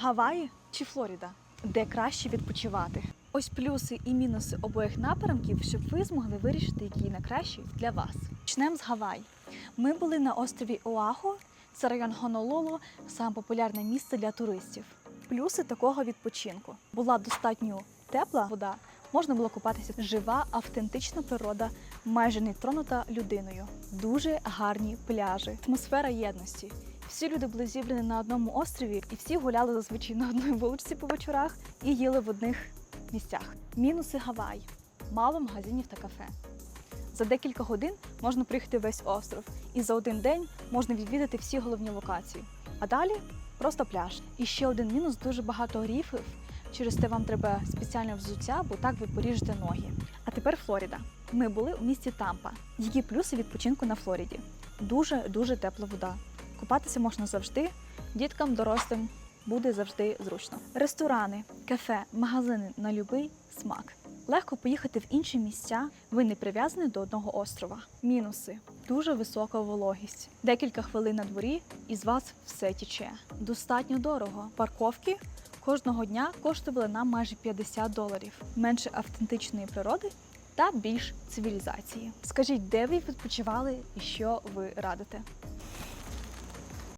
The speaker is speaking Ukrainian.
Гаваї чи Флоріда? Де краще відпочивати? Ось плюси і мінуси обох напрямків, щоб ви змогли вирішити, який найкращий для вас. Почнемо з Гавай. Ми були на острові Оаху, це район Гонолулу, саме популярне місце для туристів. Плюси такого відпочинку була достатньо тепла вода, можна було купатися. Жива, автентична природа, майже не тронута людиною. Дуже гарні пляжі, атмосфера єдності. Всі люди були зібрані на одному острові, і всі гуляли зазвичай на одній вулиці по вечорах і їли в одних місцях. Мінуси Гавай. Мало магазинів та кафе. За декілька годин можна приїхати весь остров, і за один день можна відвідати всі головні локації. А далі просто пляж. І ще один мінус дуже багато ріфів. Через те вам треба спеціальне взуття, бо так ви поріжете ноги. А тепер Флоріда. Ми були у місті Тампа. Які плюси відпочинку на Флоріді? Дуже дуже тепла вода. Купатися можна завжди, діткам, дорослим буде завжди зручно. Ресторани, кафе, магазини на любий смак. Легко поїхати в інші місця, ви не прив'язані до одного острова. Мінуси дуже висока вологість. Декілька хвилин на дворі і з вас все тіче. Достатньо дорого. Парковки кожного дня коштували нам майже 50 доларів. Менше автентичної природи та більш цивілізації. Скажіть, де ви відпочивали і що ви радите?